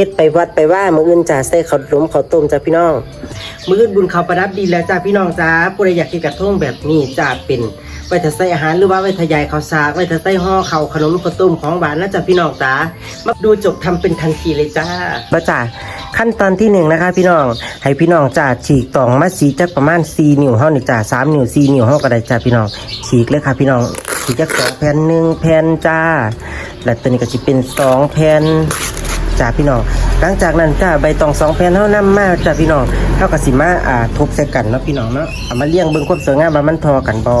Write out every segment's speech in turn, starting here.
ฮ็ดไปวัดไปว่ามืออื่นจ้าใส่ข้าวหลมข้าวต้มจ้าพี่น้อง มืออื่นบุญเขาประดับดีแล้วจ้าพี่น้องจ้าผู้ใดอยากกินกระทงแบบนี้จ้าเป็นไว้ถ้าใส่อาหารหรือว่าไว้ทายายข้าวสากไว้ถ้าใส่ห่อข้าวขนมข้าวต้มของหวานนะจ้าพี่น้องจ้ามาดูจบทำเป็นทันทีเลยจ้าบ้าจ้าขั้นตอนที่หนึ่งนะคะ พี่น้องให้พี่น้องจ้าฉีกตองมาสีจักประมาณ4นิ้วเฮานี่งจ้าสามนิ้ว4นิ้วเฮาก็ได้จ้าพี่น้อง ฉีกเลยค่ะพี่น้องฉีกจักสองแผ่นหนึ่งแผ่นจ้า และตัวนี้ก็จะเป็นสองแผ่น จ้าพี่น้องหลังจากนั้นจ้าใบตองสองแผ่นเท่านั้นมาจ้าพี่น้องเท่ากับสิมาอ่าทุบใส่กันเนาะพี่น้องเนาะเอามาเลี้ยงเบิ่งความสวยงามามันทอกันบอ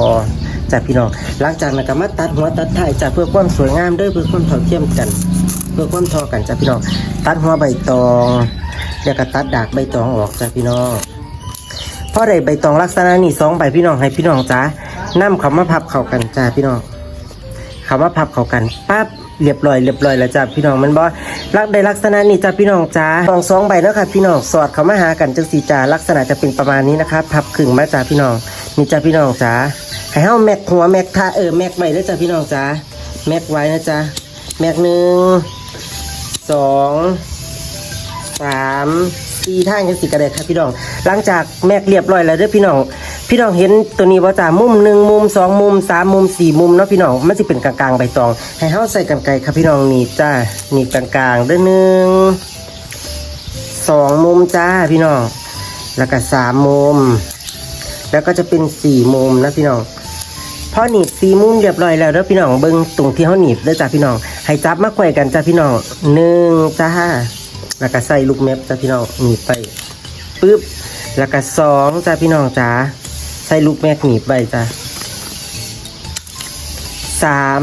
จ้าพี่น้องหลังจากนั้นก็มาตัดหัวตัดท้ายจ้าเพื่อความสวยงามด้วยเพื่อความเท่าเทียมกัน เพื่อความทอกันจ้าพี่น้องตัดหัวใบตองแล้วก็ตัดดากใบตองออกจ้าพี่น้องพอได้ใบตองลักษณะนี้สองใบพี่น้องให้พี่น้องจ้านำเขามาพับเข้ากันจ้าพี่น้องคำว่าพับเข้ากันปั๊บ เรียบร้อยเรียบร้อยแล้วจ้าพี่น้องมันบอลักได้ลักษณะนี้จ้าพี่น้องจ้าสองสองใบเนาะค่ะพี่น้องสอดเขามาหากันจังสีจ้าลักษณะจะเป็นประมาณนี้นะคะพับขึงมาจ้าพี่น้องนี่จ้าพี่น้องจ้าให้เฮาแม็กหัวแม็กท่าเออแม็กใบแล้วจ้าพี่น้องจ้าแม็กไว้นะจ้าแม็กหนึ่งสองสามสี่ท่าจังสีกระเด็ครับพี่น้อง หลังจากแม็กเรียบร้อยแล้วเด้อพี่น้อง พี่น้องเห็นตัวนี้ว่าจ้ามุมหนึ่งมุมสองมุมสามมุมสี่มุมเนาะพี่น้องมันจะเป็นกลางๆใบตอง ให้เฮาใส่กันไกลครับพี่น้องนี่จ้านี่กลางๆเด้อหนึ่งสองมุมจ้าพี่น้อง แล้วก็สามมุม แล้วก็จะเป็นสี่มุมนะพี่น้องพอหนีบสี่มุมเรียบร้อยแล้วเด้อพี่น้องเบิ้งตรงที่เขาหนีบเด้อจ้าพี่น้องให้จับมาไขวกันจ้าพี่น้องหนึ่งจ้าแล้วก็ใส่ลูกเม็ดจ้าพี่น้องหนีบไปปึ๊บแล้วก็สองจ้าพี่น้องจ้า ส่ลูกแม่หนีบใบจ้ะสาม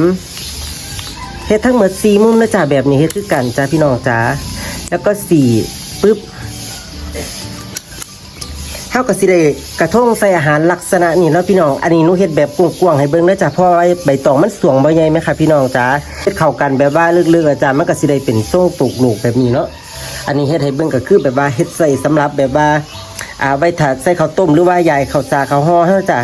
เฮ็ดทั้งหมดสี่มุมนะจ้ะแบบนี้เฮ็ดคือกันจ้ะพี่น้องจ้าแล้วก็สี่ปึ๊บเท่ากับสิได้กระทงใส่อาหารลักษณะนี้เนาะพี่น้อง อันนี้หนูเฮ็ดแบบกว้างๆให้เบิ่งนะจ้ะเพราะว่าใบตองมันสวงบ่ใหญ่ไหมคะพี่น้องจ้าเฮ็ดเข้ากันแบบว่าลึกๆอาจารย์มันก็สิได้เป็นทรงปลูกลูกแบบนี้เนาะอันนี้เฮ็ดให้เบิ่งก็คือแบบว่าเฮ็ดใส่สำหรับแบบว่า อ่าไว้ถัดใส่ข้าวต้มหรือว่ายายข้าวสาข้าวห่อเฮาจ้ะ